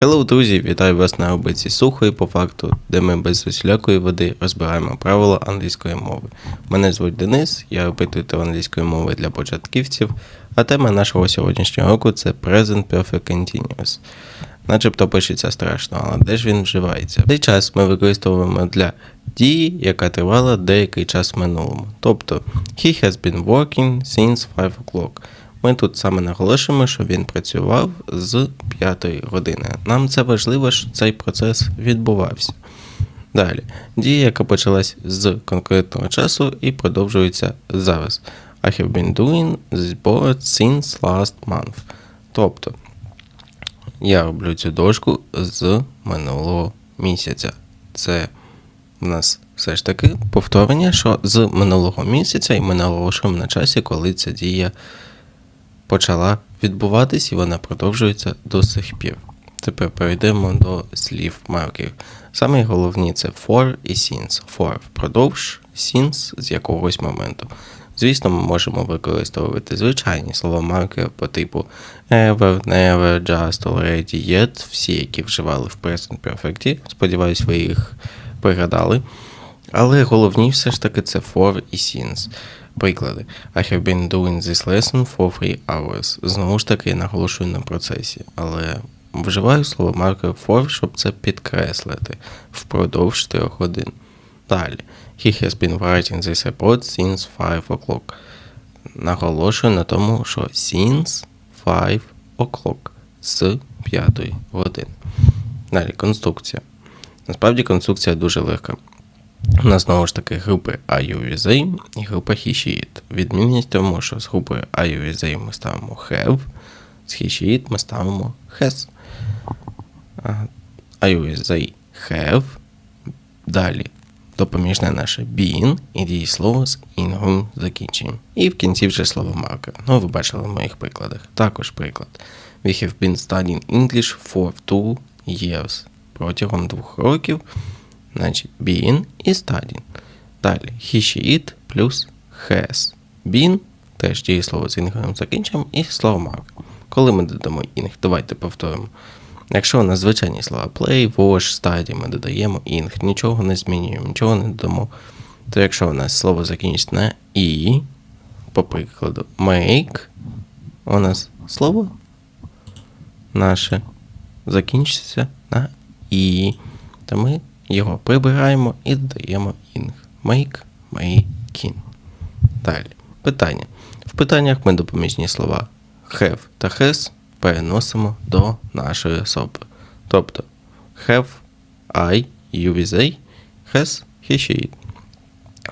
Hello, друзі! Вітаю вас на рубриці сухої по факту, де ми без усілякої води розбираємо правила англійської мови. Мене звуть Денис, я опитуватель англійської мови для початківців, а тема нашого сьогоднішнього року це Present Perfect Continuous. Начебто пишеться страшно, але де ж він вживається? Цей час ми використовуємо для дії, яка тривала деякий час в минулому. Тобто, he has been working since 5 o'clock. Ми тут саме наголошуємо, що він працював з 5 години. Нам це важливо, що цей процес відбувався. Далі. Дія, яка почалась з конкретного часу і продовжується зараз. I have been doing this board since last month. Тобто, я роблю цю дошку з минулого місяця. Це в нас все ж таки повторення, що з минулого місяця, і ми наголошуємо на часі, коли ця дія почала відбуватись і вона продовжується до сих пір. Тепер перейдемо до слів марків. Саме головні це for і since. For впродовж, since з якогось моменту. Звісно, ми можемо використовувати звичайні слова маркери по типу ever, never, just, already, yet, всі, які вживали в present perfect. Сподіваюсь, ви їх пригадали. Але головні все ж таки це for і since. Приклади. I have been doing this lesson for three hours. Знову ж таки, наголошую на процесі, але вживаю слово маркер for, щоб це підкреслити впродовж 3 годин. Далі. He has been writing this report since 5 o'clock. Наголошую на тому, що since 5 o'clock з 5 години. Далі конструкція. Насправді конструкція дуже легка. У нас знову ж таки групи I, і група he. Відмінність тому, що з групою I, ми ставимо have, з he, ми ставимо has. А, I, with they have. Далі допоміжне наше been і дієслово з інгом закінченням. І в кінці вже слово маркер. Ну, ви бачили в моїх прикладах. Також приклад. We have been studying English for two years. Протягом двох років. Значить, been і studying. Далі he, she, it плюс has. Been, теж дієслово з інговим закінченням і слово марк. Коли ми додамо інг, давайте повторимо. Якщо у нас звичайні слова play, wash, study, ми додаємо інг, нічого не змінюємо, нічого не додамо. То якщо у нас слово закінчиться на і, по прикладу, make, у нас слово наше закінчиться на і, то ми його прибираємо і додаємо інг. Make, making. Далі. Питання. В питаннях ми допоміжні слова have та has переносимо до нашої особи. Тобто have, I, you with they, has, he, she, it.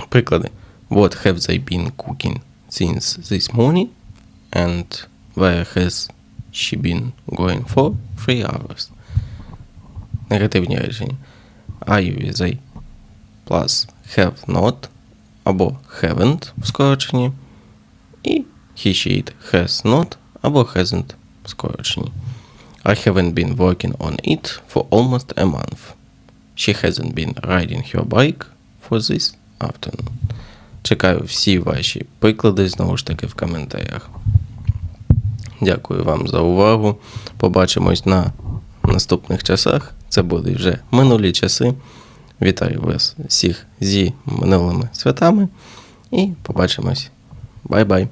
Приклади. What have they been cooking since this morning? And where has she been going for three hours? Негативні речення. They plus have not або haven't в скороченні. І he, she, it has not або hasn't в скороченні. I haven't been working on it for almost a month. She hasn't been riding her bike for this afternoon. Чекаю всі ваші приклади знову ж таки в коментарях. Дякую вам за увагу. Побачимось на наступних часах. Це були вже минулі часи. Вітаю вас всіх зі минулими святами і побачимось. Бай-бай!